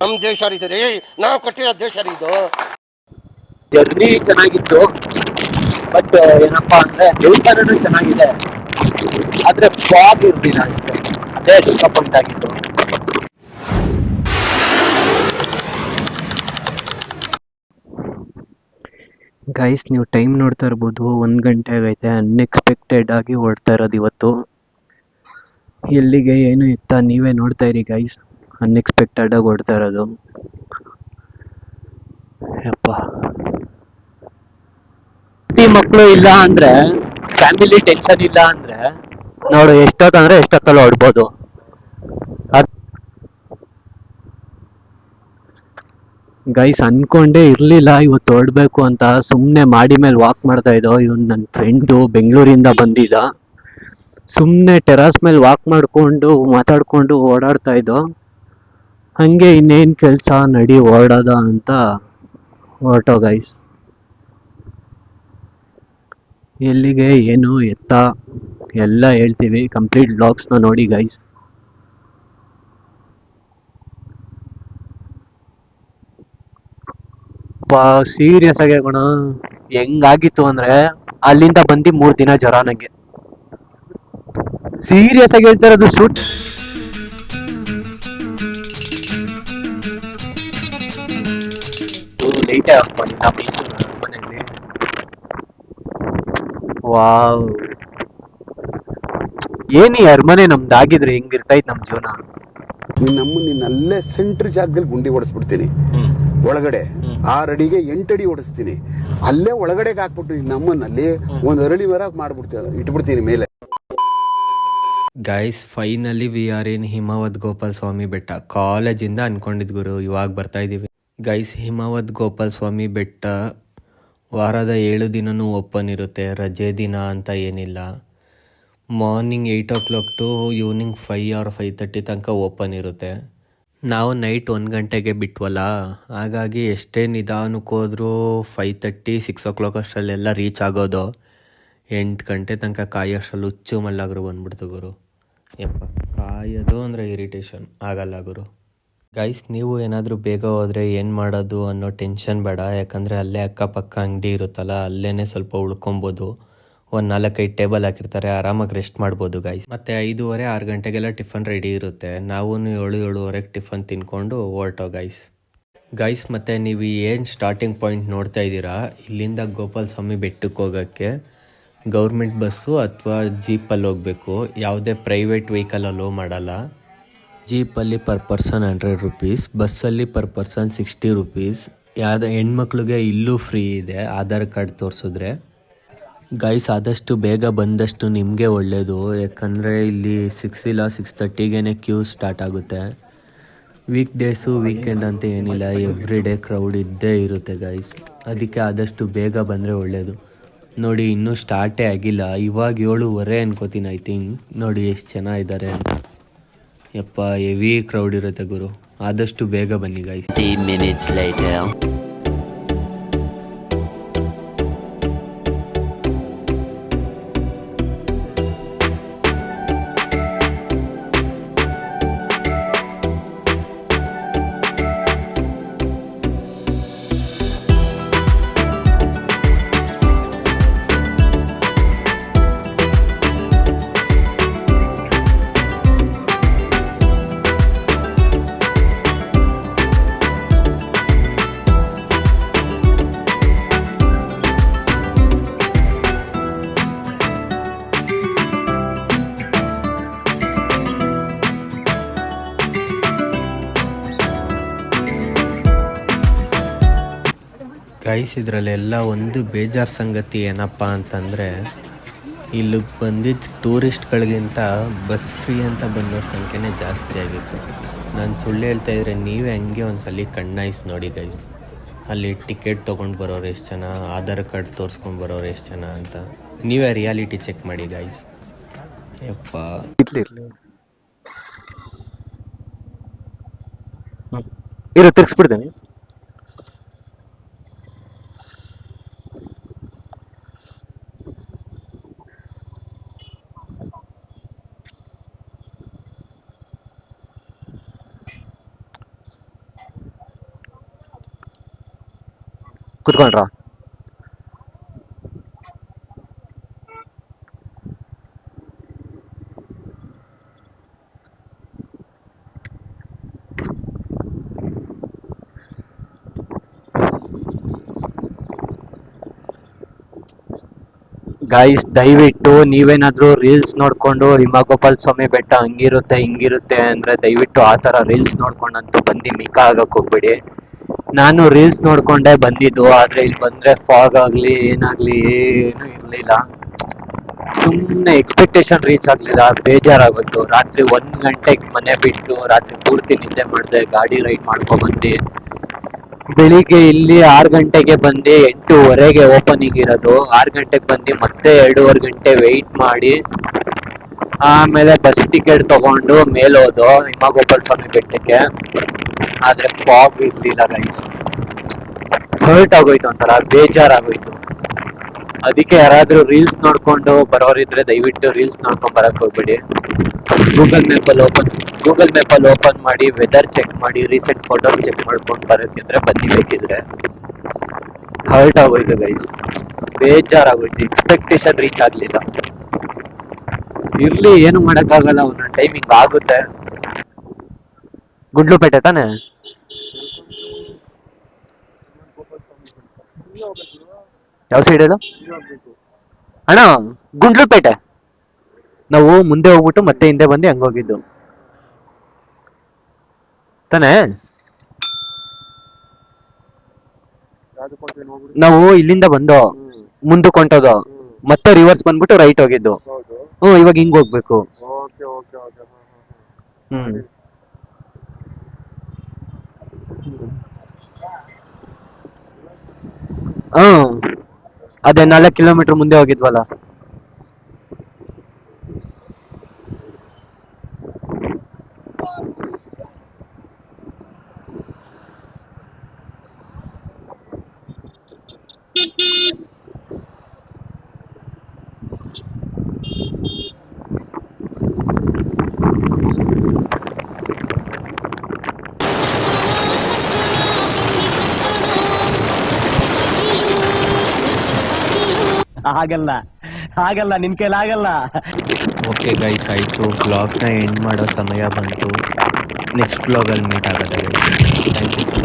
ನಮ್ ದೇಶ ರೀ ನಾವು ಕೊಟ್ಟಿರೋ ದೇಶ ರೀ ಇದು ಜರ್ನಿ ಚೆನ್ನಾಗಿತ್ತು. ಬಟ್ ಏನಪ್ಪಾ ಅಂದ್ರೆ ದೇವಸ್ಥಾನನೂ ಚೆನ್ನಾಗಿದೆ. ಆದ್ರೆ ಫಾಗ್ ಇರ್ಲಿಲ್ಲ ಅಷ್ಟೇ. ಅದೇ ಡಿಸಪಾಯಿಂಟ್ ಆಗಿತ್ತು. ಗೈಸ್ ನೀವು ಟೈಮ್ ನೋಡ್ತಾ ಇರ್ಬೋದು. ಒಂದು ಗಂಟೆ ಆಗೈತೆ. ಅನ್ಎಕ್ಸ್ಪೆಕ್ಟೆಡ್ ಆಗಿ ಹೊರಡ್ತಾ ಇರೋದು ಇವತ್ತು. ಎಲ್ಲಿಗೆ ಏನು ಇತ್ತ ನೀವೇ ನೋಡ್ತಾ ಇರಿ ಗೈಸ್ ಅನ್ಎಕ್ಸ್ಪೆಕ್ಟೆಡ್ ಆಗಿ ಹೊಡ್ತಾ ಇರೋದು. ಯಪ್ಪ. ಪ್ರತಿ ಮಕ್ಕಳು ಇಲ್ಲ ಅಂದ್ರೆ ಫ್ಯಾಮಿಲಿ ಟೆನ್ಷನ್ ಇಲ್ಲ ಅಂದ್ರೆ ನೋಡು ಎಷ್ಟೊತ್ತಂದ್ರೆ ಎಷ್ಟೊತ್ತಲ್ಲಿ ಹೊಡ್ಬೋದು ಗೈಸ್ ಅನ್ಕೊಂಡೇ ಇರ್ಲಿಲ್ಲ, ಇವತ್ತು ಹೊರಡ್ಬೇಕು ಅಂತ ಸುಮ್ಮನೆ ಮಾಡಿ ಮೇಲೆ ವಾಕ್ ಮಾಡ್ತಾ ಇದ್ದೋ, ಇವನ್ ನನ್ನ ಫ್ರೆಂಡು ಬೆಂಗಳೂರಿಂದ ಬಂದಿದ್ದ. ಸುಮ್ಮನೆ ಟೆರಾಸ್ ಮೇಲೆ ವಾಕ್ ಮಾಡ್ಕೊಂಡು, ಮಾತಾಡ್ಕೊಂಡು ಓಡಾಡ್ತಾ ಇದ್ದೋ. ಹಾಗೆ ಇನ್ನೇನ್ ಕೆಲಸ, ನಡಿ ಓಡೋದ ಅಂತ ಹೊರಟೋ ಗೈಸ್ ಎಲ್ಲಿಗೆ, ಏನು, ಎತ್ತ, ಎಲ್ಲ ಹೇಳ್ತೀವಿ. ಕಂಪ್ಲೀಟ್ ಬ್ಲಾಗ್ಸ್ನ ನೋಡಿ ಗೈಸ್ ಸೀರಿಯಸ್ ಆಗಿ ಕಣ ಹೆಂಗಾಗಿತ್ತು ಅಂದ್ರೆ ಅಲ್ಲಿಂದ ಬಂದು ಮೂರ್ ದಿನ ಜ್ವರ ನಂಗೆ. ಸೀರಿಯಸ್ ಆಗಿ ಹೇಳ್ತಾರೆ ಅದು ಶೂಟ್ ಲೈಟೇ ಆಫ್ ಮಾಡಿ ನಾ ಮೈಸೂರು ಮನೆಯಲ್ಲಿ. ವಾವ್. ಏನಿ ಅರಮನೆ ನಮ್ದಾಗಿದ್ರೆ ಹೆಂಗಿರ್ತೈತೆ ನಮ್ಮ ಜೀವನ? ನೀ ನಮ್ಮ ಸೆಂಟ್ರ್ ಜಾಗದಲ್ಲಿ ಗುಂಡಿ ಹೊಡೆಸ್ಬಿಡ್ತೀನಿ. ಒಳಗಡೆ ಆರು ಅಡಿಗೆ ಎಂಟು ಅಡಿ ಹೊಡೆಸ್ತೀನಿ ಅಲ್ಲೇ ಒಳಗಡೆಗೆ ಹಾಕ್ಬಿಟ್ಟು ನಮ್ಮನ್ನಲ್ಲಿ ಒಂದು ಅರಳಿ ಮರ ಮಾಡ್ಬಿಡ್ತೀನಿ ಇಟ್ಬಿಡ್ತೀನಿ ಮೇಲೆ. Guys finally we are in Himavad Gopal Swamy Betta. ಕಾಲೇಜಿಂದ ಅನ್ಕೊಂಡಿದ್ ಗುರು, ಇವಾಗ ಬರ್ತಾ ಇದೀವಿ. ಗೈಸ್ ಹಿಮಾವತ್ ಗೋಪಾಲ್ ಸ್ವಾಮಿ ಬೆಟ್ಟ ವಾರದ ಏಳು ದಿನನೂ ಓಪನ್ ಇರುತ್ತೆ. ರಜೆ ದಿನ ಅಂತ ಏನಿಲ್ಲ. Morning eight o'clock to evening five or five thirty ತನಕ ಓಪನ್ ಇರುತ್ತೆ. ನಾವು ನೈಟ್ ಒಂದು ಗಂಟೆಗೆ ಬಿಟ್ವಲ್ಲ, ಹಾಗಾಗಿ ಎಷ್ಟೇ ನಿಧಾನಕ್ಕೆ ಹೋದರೂ five thirty six o'clock ಅಷ್ಟರಲ್ಲೆಲ್ಲ ರೀಚ್ ಆಗೋದು. ಎಂಟು ಗಂಟೆ ತನಕ ಕಾಯೋಷ್ಟರಲ್ಲಿ ಹುಚ್ಚು ಮಲ್ಲಾಗರು ಬಂದ್ಬಿಡ್ತು ಗುರು. ಯಪ್ಪ, ಕಾಯೋದು ಅಂದರೆ ಇರಿಟೇಷನ್ ಆಗಲ್ಲ ಗುರು. ಗೈಸ್ ನೀವು ಏನಾದರೂ ಬೇಗ ಹೋದರೆ ಏನು ಮಾಡೋದು ಅನ್ನೋ ಟೆನ್ಷನ್ ಬೇಡ. ಯಾಕಂದರೆ ಅಲ್ಲೇ ಅಕ್ಕಪಕ್ಕ ಅಂಗಡಿ ಇರುತ್ತಲ್ಲ ಅಲ್ಲೇ ಸ್ವಲ್ಪ ಉಳ್ಕೊಬೋದು. ಒಂದು ನಾಲ್ಕೈದು ಟೇಬಲ್ ಹಾಕಿರ್ತಾರೆ, ಆರಾಮಾಗಿ ರೆಸ್ಟ್ ಮಾಡ್ಬೋದು ಗೈಸ್ ಮತ್ತೆ ಐದೂವರೆ, ಆರು ಗಂಟೆಗೆಲ್ಲ ಟಿಫನ್ ರೆಡಿ ಇರುತ್ತೆ. ನಾವು ಏಳು, ಏಳುವರೆಗೆ ಟಿಫನ್ ತಿನ್ಕೊಂಡು ಹೊರಟೋ ಗೈಸ್ ಗೈಸ್ ಮತ್ತು ನೀವು ಏನು ಸ್ಟಾರ್ಟಿಂಗ್ ಪಾಯಿಂಟ್ ನೋಡ್ತಾ ಇದ್ದೀರಾ? ಇಲ್ಲಿಂದ ಗೋಪಾಲ ಸ್ವಾಮಿ ಬೆಟ್ಟಕ್ಕೆ ಹೋಗೋಕ್ಕೆ ಗೌರ್ಮೆಂಟ್ ಬಸ್ಸು ಅಥವಾ ಜೀಪಲ್ಲಿ ಹೋಗಬೇಕು. ಯಾವುದೇ ಪ್ರೈವೇಟ್ ವೆಹಿಕಲ್ ಅಲೋ ಮಾಡಲ್ಲ. ಜೀಪಲ್ಲಿ ಪರ್ ಪರ್ಸನ್ ಹಂಡ್ರೆಡ್ ರುಪೀಸ್ ಬಸ್ಸಲ್ಲಿ ಪರ್ ಪರ್ಸನ್ ಸಿಕ್ಸ್ಟಿ ರುಪೀಸ್ ಯಾವ್ದು ಹೆಣ್ಮಕ್ಳಿಗೆ ಇಲ್ಲೂ ಫ್ರೀ ಇದೆ, ಆಧಾರ್ ಕಾರ್ಡ್ ತೋರಿಸಿದ್ರೆ. ಗೈಸ್ ಆದಷ್ಟು ಬೇಗ ಬಂದಷ್ಟು ನಿಮಗೆ ಒಳ್ಳೆಯದು ಯಾಕಂದರೆ ಇಲ್ಲಿ ಸಿಕ್ಸ್ ಇಲ್ಲ ಸಿಕ್ಸ್ ತರ್ಟಿಗೇ ಕ್ಯೂ ಸ್ಟಾರ್ಟ್ ಆಗುತ್ತೆ. ವೀಕ್ ಡೇಸು ವೀಕೆಂಡ್ ಅಂತ ಏನಿಲ್ಲ ಎವ್ರಿ ಡೇ ಕ್ರೌಡ್ ಇದ್ದೇ ಇರುತ್ತೆ ಗೈಸ್ ಅದಕ್ಕೆ ಆದಷ್ಟು ಬೇಗ ಬಂದರೆ ಒಳ್ಳೆಯದು ನೋಡಿ, ಇನ್ನೂ ಸ್ಟಾರ್ಟೇ ಆಗಿಲ್ಲ. ಇವಾಗ ಏಳುವರೆ ಅನ್ಕೋತೀನಿ ಐ ಥಿಂಕ್ ನೋಡಿ, ಎಷ್ಟು ಜನ ಇದ್ದಾರೆ ಅಂತ. ಯಪ್ಪ ಹೆವಿ ಕ್ರೌಡ್ ಇರುತ್ತೆ ಗುರು. ಆದಷ್ಟು ಬೇಗ ಬನ್ನಿ ಗೈಸ್ ಗೈಸ್ ಇದರಲ್ಲೆಲ್ಲ ಒಂದು ಬೇಜಾರು ಸಂಗತಿ ಏನಪ್ಪ ಅಂತಂದರೆ ಇಲ್ಲಿ ಬಂದಿದ್ದ ಟೂರಿಸ್ಟ್ಗಳಿಗಿಂತ ಬಸ್ ಫ್ರೀ ಅಂತ ಬಂದವ್ರ ಸಂಖ್ಯೆನೇ ಜಾಸ್ತಿ ಆಗಿತ್ತು. ನಾನು ಸುಳ್ಳು ಹೇಳ್ತಾ ಇದ್ರೆ ನೀವೇ ಹಂಗೆ ಒಂದ್ಸಲಿ ಕಣ್ಣಾಯಿಸಿ ನೋಡಿ ಗೈಸ್ ಅಲ್ಲಿ ಟಿಕೆಟ್ ತೊಗೊಂಡು ಬರೋರು ಎಷ್ಟು ಜನ, ಆಧಾರ್ ಕಾರ್ಡ್ ತೋರಿಸ್ಕೊಂಡು ಬರೋರು ಎಷ್ಟು ಜನ ಅಂತ. ನೀವೇ ರಿಯಾಲಿಟಿ ಚೆಕ್ ಮಾಡಿ ಗೈಸ್ ಯಪ್ಪ. ಇರು, ತಿರ್ಗಿಸ್ಬಿಡ್ತೇನೆ. ಕುತ್ಕೊಂಡ್ರ. ಗೈಸ್ ದಯವಿಟ್ಟು ನೀವೇನಾದ್ರೂ ರೀಲ್ಸ್ ನೋಡ್ಕೊಂಡು ಹಿಮಗೋಪಾಲ್ ಸ್ವಾಮಿ ಬೆಟ್ಟ ಹಂಗಿರುತ್ತೆ, ಹಿಂಗಿರುತ್ತೆ ಅಂದ್ರೆ ದಯವಿಟ್ಟು ಆ ತರ ರೀಲ್ಸ್ ನೋಡ್ಕೊಂಡಂತೂ ಬಂದು ಮಿಕ್ಕ ಆಗಕ್ ಹೋಗ್ಬೇಡಿ. ನಾನು ರೀಲ್ಸ್ ನೋಡ್ಕೊಂಡೆ ಬಂದಿದ್ದು, ಆದ್ರೆ ಇಲ್ಲಿ ಬಂದ್ರೆ ಫಾಗ್ ಆಗ್ಲಿ, ಏನಾಗ್ಲಿ, ಏನು ಇರ್ಲಿಲ್ಲ. ಸುಮ್ಮನೆ ಎಕ್ಸ್ಪೆಕ್ಟೇಷನ್ ರೀಚ್ ಆಗಲಿಲ್ಲ ಬೇಜಾರಾಗುತ್ತೆ ರಾತ್ರಿ ಒಂದು ಗಂಟೆಗೆ ಮನೆ ಬಿಟ್ಟು, ರಾತ್ರಿ ಪೂರ್ತಿ ನಿದ್ದೆ ಮಾಡಿದೆ, ಗಾಡಿ ರೈಡ್ ಮಾಡ್ಕೊಬಂದು ಬಂದು. ಬೆಳಿಗ್ಗೆ ಇಲ್ಲಿ ಆರು ಗಂಟೆಗೆ ಬಂದು, ಎಂಟೂವರೆಗೆ ಓಪನಿಂಗ್ ಇರೋದು. ಆರು ಗಂಟೆಗೆ ಬಂದು, ಮತ್ತೆ ಎರಡೂವರೆ ಗಂಟೆ ವೆಯ್ಟ್ ಮಾಡಿ. ಆಮೇಲೆ ಬಸ್ ಟಿಕೆಟ್ ತಗೊಂಡು ಮೇಲೆ ಹೋದು ಹಿಮಗೋಪಾಲ್ ಸ್ವಾಮಿ ಬೆಟ್ಟಕ್ಕೆ. ಆದ್ರೆ ಫಾಗ್ ಇರ್ಲಿಲ್ಲ ಗೈಸ್ ಹರ್ಟ್ ಆಗೋಯ್ತು ಒಂಥರ, ಬೇಜಾರಾಗೋಯ್ತು. ಅದಕ್ಕೆ ಯಾರಾದ್ರೂ ರೀಲ್ಸ್ ನೋಡ್ಕೊಂಡು ಬರೋರಿದ್ರೆ ದಯವಿಟ್ಟು ರೀಲ್ಸ್ ನೋಡ್ಕೊಂಡು ಬರಕ್ ಹೋಗ್ಬೇಡಿ. ಗೂಗಲ್ ಮ್ಯಾಪಲ್ಲಿ ಓಪನ್ ಗೂಗಲ್ ಮ್ಯಾಪಲ್ಲಿ ಓಪನ್ ಮಾಡಿ ವೆದರ್ ಚೆಕ್ ಮಾಡಿ ರೀಸೆಂಟ್ ಫೋಟೋಸ್ ಚೆಕ್ ಮಾಡ್ಕೊಂಡು ಬರೋಕ್ಕಿದ್ರೆ ಬನ್ನಿ ಬೇಕಿದ್ರೆ. ಹರ್ಟ್ ಆಗೋಯ್ತು ಗೈಸ್ ಬೇಜಾರಾಗೋಯ್ತು ಎಕ್ಸ್ಪೆಕ್ಟೇಷನ್ ರೀಚ್ ಆಗ್ಲಿಲ್ಲ. ಇರ್ಲಿ ಏನು ಮಾಡೋಕ್ಕಾಗಲ್ಲ ಒಂದೊಂದು ಟೈಮಿಂಗ್ ಆಗುತ್ತೆ. ಗುಡ್ಲುಪೇಟೆ ತಾನೆ? ಯಾವ ಸೈಡ್ ಹೇಳು ಅಣ್ಣ ಗುಂಡ್ಲುಪೇಟೆ. ನಾವು ಮುಂದೆ ಹೋಗ್ಬಿಟ್ಟು ಮತ್ತೆ ಹಿಂದೆ ಬಂದು ಹಂಗ ಹೋಗಿದ್ದು. ತಾನೆ? ನಾವು ಇಲ್ಲಿಂದ ಬಂದು ಮುಂದಕ್ಕೆ ಹೊಂಟೋದು. ಮತ್ತೆ ರಿವರ್ಸ್ ಬಂದ್ಬಿಟ್ಟು ರೈಟ್ ಹೋಗಿದ್ದು. ಹ್ಮ್ ಇವಾಗ ಹಿಂಗ್ ಹೋಗ್ಬೇಕು. ಹ್ಮ್ ಹ್ಮ್ ಅದೇ ನಾಲ್ಕು ಕಿಲೋಮೀಟರ್ ಮುಂದೆ ಹೋಗಿದ್ವಲ್ಲ. ಆಗಲ್ಲ. ಆಗಲ್ಲ, ನಿನ್ ಆಗಲ್ಲ. ಓಕೆ ಗೈಸ್ ಆಯಿತು. ನ ಎಂಡ್ ಮಾಡೋ ಸಮಯ ಬಂತು. ನೆಕ್ಸ್ಟ್ ವ್ಲಾಗಲ್ಲಿ ಮೀಟ್ ಆಗೋದ ಗೈಸ್ ಥ್ಯಾಂಕ್ ಯು